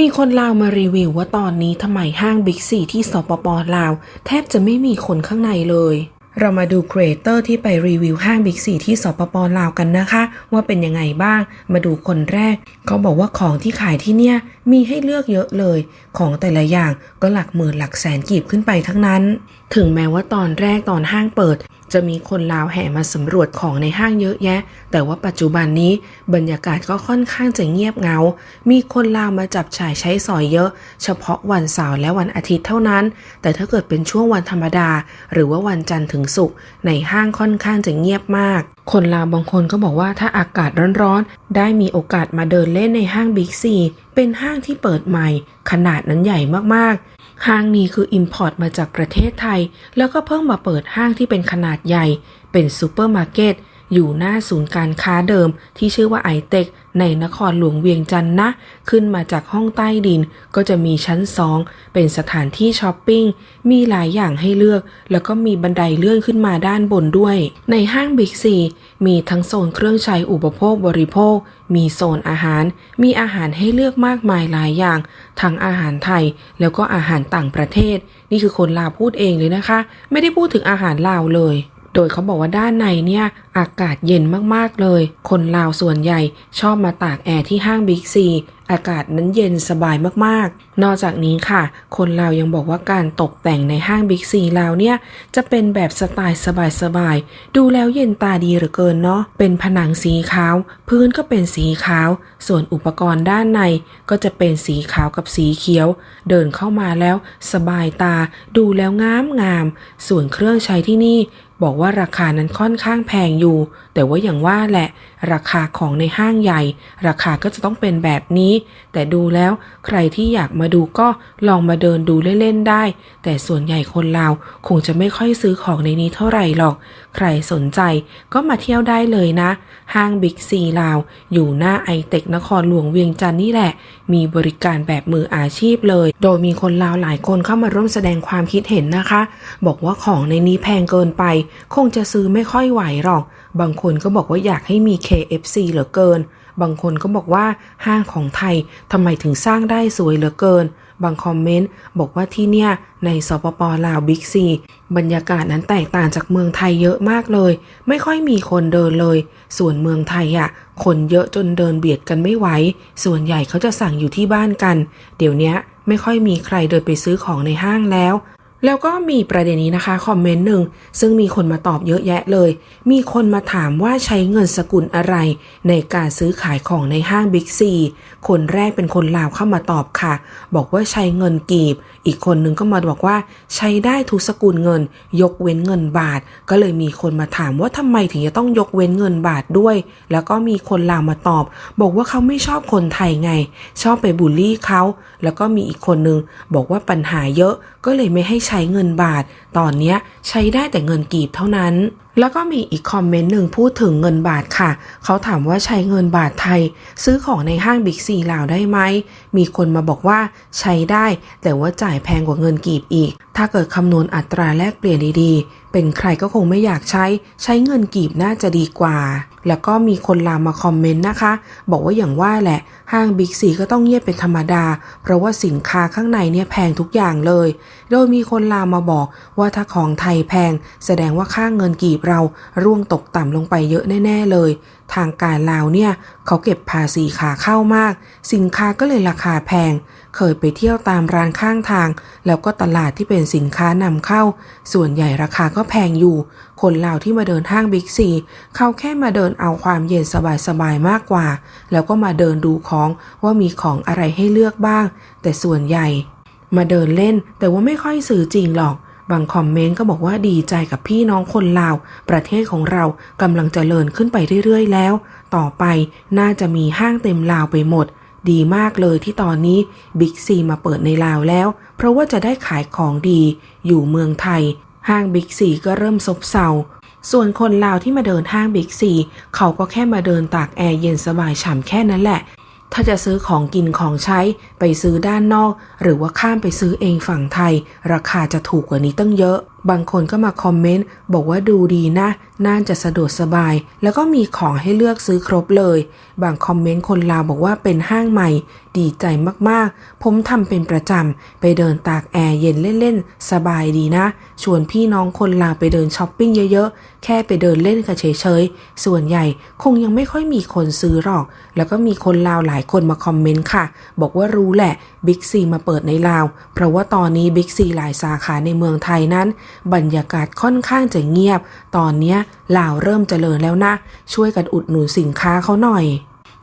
มีคนลาวมารีวิวว่าตอนนี้ทำไมห้างบิ๊กซีที่สปปลาว แทบจะไม่มีคนข้างในเลย เรามาดูครีเอเตอร์ที่ไปรีวิวห้างบิ๊กซีที่สปปลาวกันนะคะ ว่าเป็นยังไงบ้าง มาดูคนแรก เขาบอกว่าของที่ขายที่เนี่ย มีให้เลือกเยอะเลย ของแต่ละอย่างก็หลักหมื่นหลักแสนกีบขึ้นไปทั้งนั้น ถึงแม้ว่าตอนแรกตอนห้างเปิด จะมีคนลาวแห่มาสำรวจของในห้างเยอะแยะ แต่ว่าปัจจุบันนี้บรรยากาศก็ค่อนข้างจะเงียบเงา มีคนลาวมาจับฉ่ายใช้สอยเยอะ เฉพาะวันเสาร์และวันอาทิตย์เท่านั้น แต่ถ้าเกิดเป็นช่วงวันธรรมดา หรือว่าวันจันทร์ถึงศุกร์ในห้างค่อนข้างจะเงียบมาก คนลาวบางคนก็บอกว่าถ้าอากาศร้อนๆได้มีโอกาสมาเดินเล่นในห้างบิ๊กซี เป็นห้างที่เปิดใหม่ ขนาดนั้นใหญ่มากๆ ห้างนี้คืออิ p พอร์ตมาจากประเทศไทย แล้วก็เพิ่งมาเปิดห้างที่เป็นขนาดใหญ่ เป็นซูเปอร์มาร์เก็ต อยู่หน้าศูนย์การค้าเดิมที่ชื่อว่าไอเทคในนครหลวงเวียงจันทนะ ขึ้นมาจากห้องใต้ดินก็จะมีชั้น2เป็นสถานที่ช้อปปิ้ง มีหลายอย่างให้เลือก แล้วก็มีบันไดเลื่อนขึ้นมาด้านบนด้วย ในห้างบิ๊กซีมีทั้งโซนเครื่องใช้อุปโภคบริโภค มีโซนอาหาร มีอาหารให้เลือกมากมายหลายอย่าง ทั้งอาหารไทยแล้วก็อาหารต่างประเทศ นี่คือคนลาวพูดเองเลยนะคะ ไม่ได้พูดถึงอาหารลาวเลย โดยเขาบอกว่าด้านในเนี่ยอากาศเย็นมากๆเลย คนลาวส่วนใหญ่ชอบมาตากแอร์ที่ห้างบิ๊กซีอากาศนั้นเย็นสบายมากๆ นอกจากนี้ค่ะ คนลาวยังบอกว่าการตกแต่งในห้างบิ๊กซีลาวเนี่ย จะเป็นแบบสไตล์สบายๆ ดูแล้วเย็นตาดีเหลือเกินเนาะ เป็นผนังสีขาว พื้นก็เป็นสีขาว ส่วนอุปกรณ์ด้านในก็จะเป็นสีขาวกับสีเขียว เดินเข้ามาแล้วสบายตา ดูแล้วงามงาม ส่วนเครื่องใช้ที่นี่ บอกว่าราคานั้นค่อนข้างแพงอยู่ แต่ว่าอย่างว่าแหละ ราคาของในห้างใหญ่ ราคาก็จะต้องเป็นแบบนี้ แต่ดูแล้วใครที่อยากมาดูก็ลองมาเดินดูเล่นๆได้ แต่ส่วนใหญ่คนลาวคงจะไม่ค่อยซื้อของในนี้เท่าไหร่หรอก ใครสนใจก็มาเที่ยวได้เลยนะ ห้างบิ๊กซีลาว อยู่หน้าไอเทคนครหลวงเวียงจันทร์นี่แหละ มีบริการแบบมืออาชีพเลย โดยมีคนลาวหลายคนเข้ามาร่วมแสดงความคิดเห็นนะคะ บอกว่าของในนี้แพงเกินไป คงจะซื้อไม่ค่อยไหวหรอก บางคนคนก็บอกว่าอยากให้มี KFC เหลือเกิน บางคนก็บอกว่าห้างของไทยทำไมถึงสร้างได้สวยเหลือเกิน บางคอมเมนต์บอกว่าที่เนี่ยในสปปลาวบิ๊กซีบรรยากาศนั้นแตกต่างจากเมืองไทยเยอะมากเลย ไม่ค่อยมีคนเดินเลย ส่วนเมืองไทยอะ่ะคนเยอะจนเดินเบียดกันไม่ไหว ส่วนใหญ่เขาจะสั่งอยู่ที่บ้านกัน เดี๋ยวนี้ไม่ค่อยมีใครเดินไปซื้อของในห้างแล้ว แล้วก็มีประเด็นนี้นะคะคอมเมนต์หนึ่งซึ่งมีคนมาตอบเยอะแยะเลย มีคนมาถามว่าใช้เงินสกุลอะไรในการซื้อขายของในห้างบิ๊กซีคนแรกเป็นคนลาวเข้ามาตอบค่ะ บอกว่าใช้เงินกีบ อีกคนนึงก็มาบอกว่า ใช้ได้ทุกสกุลเงิน ยกเว้นเงินบาท ก็เลยมีคนมาถามว่าทำไมถึงจะต้องยกเว้นเงินบาทด้วย แล้วก็มีคนลาวมาตอบ บอกว่าเขาไม่ชอบคนไทยไง ชอบไปบูลลี่เขาแล้วก็มีอีกคนนึงบอกว่าปัญหาเยอะก็เลยไม่ให้ใช้้เงินบาท ตอนนี้ใช้ได้แต่เงินกีบเท่านั้น แล้วก็มีอีกคอมเมนต์หนึ่งพูดถึงเงินบาทค่ะ เขาถามว่าใช้เงินบาทไทย ซื้อของในห้างบิ๊กซีลาวได้ไหม มีคนมาบอกว่าใช้ได้ แต่ว่าจ่ายแพงกว่าเงินกีบอีก ถ้าเกิดคำนวณอัตราแลกเปลี่ยนดีๆ เป็นใครก็คงไม่อยากใช้ ใช้เงินกีบน่าจะดีกว่า แล้วก็มีคนลามมาคอมเมนต์นะคะ บอกว่าอย่างว่าแหละ ห้างบิ๊กซีก็ต้องเงียบเป็นธรรมดา เพราะว่าสินค้าข้างในเนี่ยแพงทุกอย่างเลย โดยมีคนลามมาบอกว่าถ้าของไทยแพง แสดงว่าค่าเงินกีบเราร่วงตกต่ำลงไปเยอะแน่ ๆ เลยทางการลาวเนี่ยเขาเก็บภาษีขาเข้ามาก สินค้าก็เลยราคาแพง เคยไปเที่ยวตามร้านข้างทาง แล้วก็ตลาดที่เป็นสินค้านำเข้า ส่วนใหญ่ราคาก็แพงอยู่ คนลาวที่มาเดินห้างบิ๊กซีเขาแค่มาเดินเอาความเย็นสบายๆมากกว่า แล้วก็มาเดินดูของว่ามีของอะไรให้เลือกบ้าง แต่ส่วนใหญ่ มาเดินเล่นแต่ว่าไม่ค่อยซื้อจริงหรอก บางคอมเมนต์ก็บอกว่าดีใจกับพี่น้องคนลาว ประเทศของเรากำลังจเจริญขึ้นไปเรื่อยๆแล้ว ต่อไปน่าจะมีห้างเต็มลาวไปหมด ดีมากเลยที่ตอนนี้บิ๊กซีมาเปิดในลาวแล้ว เพราะว่าจะได้ขายของดี อยู่เมืองไทย ห้างบิ๊กซีก็เริ่มซบเซาส่วนคนลาวที่มาเดินห้างบิ๊กซีเขาก็แค่มาเดินตากแอร์เย็นสบายฉ่ำแค่นั้นแหละ ถ้าจะซื้อของกินของใช้ไปซื้อด้านนอก หรือว่าข้ามไปซื้อเองฝั่งไทย ราคาจะถูกกว่านี้ตั้งเยอะ บางคนก็มาคอมเมนต์บอกว่าดูดีนะ น่าจะสะดวกสบาย แล้วก็มีของให้เลือกซื้อครบเลย บางคอมเมนต์คนลาวบอกว่าเป็นห้างใหม่ ดีใจมากๆ ผมทำเป็นประจำ ไปเดินตากแอร์เย็นเล่นๆ สบายดีนะ ชวนพี่น้องคนลาวไปเดินช้อปปิ้งเยอะๆ แค่ไปเดินเล่นกันเฉยๆ ส่วนใหญ่คงยังไม่ค่อยมีคนซื้อหรอก แล้วก็มีคนลาวหลายคนมาคอมเมนต์ค่ะ บอกว่ารู้แหละบิ๊กซีมาเปิดในลาว เพราะว่าตอนนี้บิ๊กซีหลายสาขาในเมืองไทยนั้นบรรยากาศค่อนข้างจะเงียบ ตอนเนี้ยลาวเริ่มเจริญแล้วนะ ช่วยกันอุดหนุนสินค้าเขาหน่อย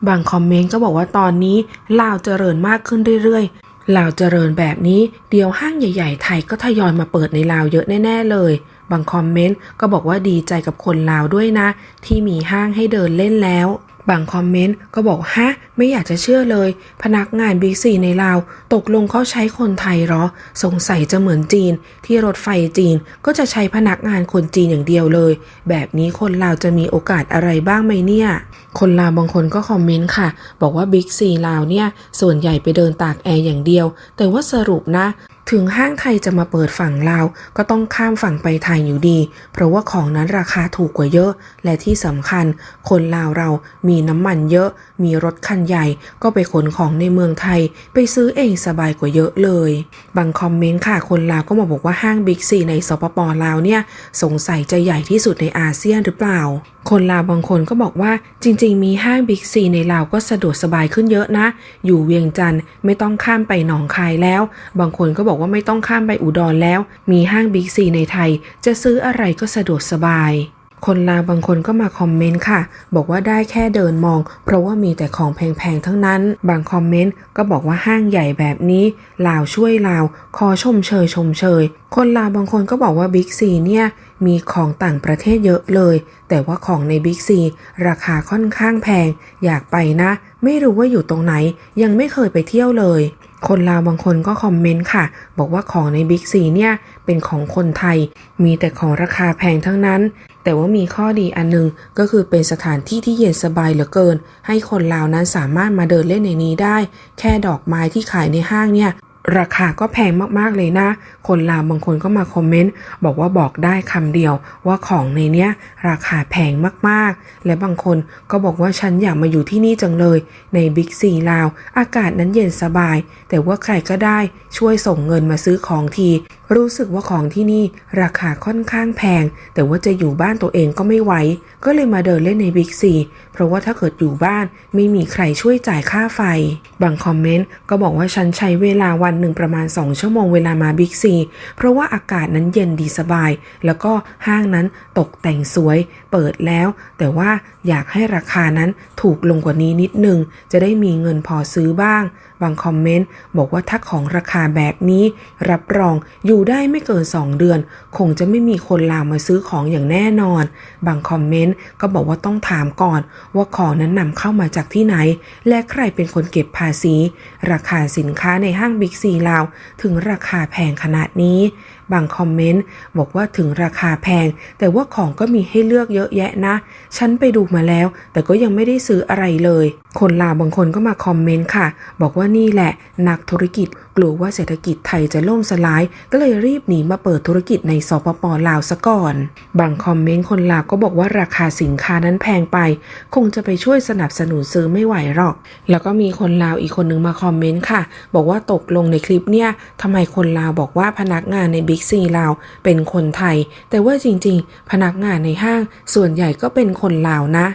บางคอมเมนต์ก็บอกว่าตอนนี้ลาวเจริญมากขึ้นเรื่อยๆลาวเจริญแบบนี้เดี๋ยวห้างใหญ่ ๆ ไทยก็ทยอยมาเปิดในลาวเยอะแน่ ๆ เลยบางคอมเมนต์ก็บอกว่าดีใจกับคนลาวด้วยนะ ที่มีห้างให้เดินเล่นแล้ว บางคอมเมนต์ก็บอกฮะ ไม่อยากจะเชื่อเลย พนักงานบิ๊กซีในลาว ตกลงเขาใช้คนไทยเหรอ สงสัยจะเหมือนจีน ที่รถไฟจีนก็จะใช้พนักงานคนจีนอย่างเดียวเลย แบบนี้คนลาวจะมีโอกาสอะไรบ้างไหมเนี่ย คนลาวบางคนก็คอมเมนต์ค่ะ บอกว่าบิ๊กซีลาวเนี่ย ส่วนใหญ่ไปเดินตากแอร์อย่างเดียว แต่ว่าสรุปนะถึงห้างไทยจะมาเปิดฝั่งลาวก็ต้องข้ามฝั่งไปไทยอยู่ดี เพราะว่าของนั้นราคาถูกกว่าเยอะ และที่สำคัญ คนลาวเรามีน้ำมันเยอะ มีรถคันใหญ่ ก็ไปขนของในเมืองไทย ไปซื้อเองสบายกว่าเยอะเลย บางคอมเมนต์ค่ะคนลาวก็มาบอกว่าห้างบิ๊กซีในสปปลาวเนี่ย สงสัยจะใหญ่ที่สุดในอาเซียนหรือเปล่าคนลาวบางคนก็บอกว่าจริง ๆ มีห้างบิ๊กซีในลาวก็สะดวกสบายขึ้นเยอะนะ อยู่เวียงจันทร์ไม่ต้องข้ามไปหนองคายแล้ว บางคนก็บอกว่าไม่ต้องข้ามไปอุดรแล้ว มีห้างบิ๊กซีในไทย จะซื้ออะไรก็สะดวกสบาย คนลาวบางคนก็มาคอมเมนต์ค่ะ บอกว่าได้แค่เดินมอง เพราะว่ามีแต่ของแพงๆทั้งนั้น บางคอมเมนต์ก็บอกว่าห้างใหญ่แบบนี้ลาวช่วยลาว ขอชมเชยชมเชย คนลาวบางคนก็บอกว่าบิ๊กซีเนี่ย มีของต่างประเทศเยอะเลย แต่ว่าของในบิ๊กซีราคาค่อนข้างแพง อยากไปนะ ไม่รู้ว่าอยู่ตรงไหน ยังไม่เคยไปเที่ยวเลย คนลาวบางคนก็คอมเมนต์ค่ะ บอกว่าของในบิ๊กซีเนี่ยเป็นของคนไทย มีแต่ของราคาแพงทั้งนั้น แต่ว่ามีข้อดีอันหนึง ก็คือเป็นสถานที่ที่เย็นสบายเหลือเกิน ให้คนลาวนั้นสามารถมาเดินเล่นในนี้ได้ แค่ดอกไม้ที่ขายในห้างเนี่ย ราคาก็แพงมากๆเลยนะ คนลาวบางคนก็มาคอมเมนต์บอกว่าบอกได้คำเดียว ว่าของในเนี้ยราคาแพงมากๆ และบางคนก็บอกว่าฉันอยากมาอยู่ที่นี่จังเลย ในบิ๊กซีลาว อากาศนั้นเย็นสบาย แต่ว่าใครก็ได้ช่วยส่งเงินมาซื้อของที รู้สึกว่าของที่นี่ราคาค่อนข้างแพง แต่ว่าจะอยู่บ้านตัวเองก็ไม่ไหว ก็เลยมาเดินเล่นในบิ๊กซีเพราะว่าถ้าเกิดอยู่บ้านไม่มีใครช่วยจ่ายค่าไฟ บางคอมเมนต์ก็บอกว่าฉันใช้เวลาวันหนึ่งประมาณ 2 ชั่วโมงเวลามาบิ๊กซี เพราะว่าอากาศนั้นเย็นดีสบาย แล้วก็ห้างนั้นตกแต่งสวย เปิดแล้ว แต่ว่าอยากให้ราคานั้นถูกลงกว่านี้นิดนึง จะได้มีเงินพอซื้อบ้าง บางคอมเมนต์บอกว่าถ้าของราคาแบบนี้ รับรองอยู่ได้ไม่เกิน 2 เดือน คงจะไม่มีคนลาวมาซื้อของอย่างแน่นอน บางคอมเมนต์ก็บอกว่าต้องถามก่อน ว่าของนั้นนำเข้ามาจากที่ไหน และใครเป็นคนเก็บภาษี ราคาสินค้าในห้างบิ๊กซีลาว ถึงราคาแพงขนาดนี้ บางคอมเมนต์บอกว่าถึงราคาแพง แต่ว่าของก็มีให้เลือกเยอะแยะนะ ฉันไปดูมาแล้ว แต่ก็ยังไม่ได้ซื้ออะไรเลย คนลาวบางคนก็มาคอมเมนต์ค่ะ บอกว่านี่แหละ นักธุรกิจกลัวว่าเศรษฐกิจไทยจะล่มสลาย ก็เลยรีบหนีมาเปิดธุรกิจในสปปลาวซะก่อน บางคอมเมนต์คนลาวก็บอกว่าราคาสินค้านั้นแพงไป คงจะไปช่วยสนับสนุนซื้อไม่ไหวหรอก แล้วก็มีคนลาวอีกคนนึงมาคอมเมนต์ค่ะ บอกว่าตกลงในคลิปเนี่ยทำไมคนลาวบอกว่าพนักงานในบิ๊กซีลาวเป็นคนไทย แต่ว่าจริงๆ พนักงานในห้างส่วนใหญ่ก็เป็นคนลาวนะ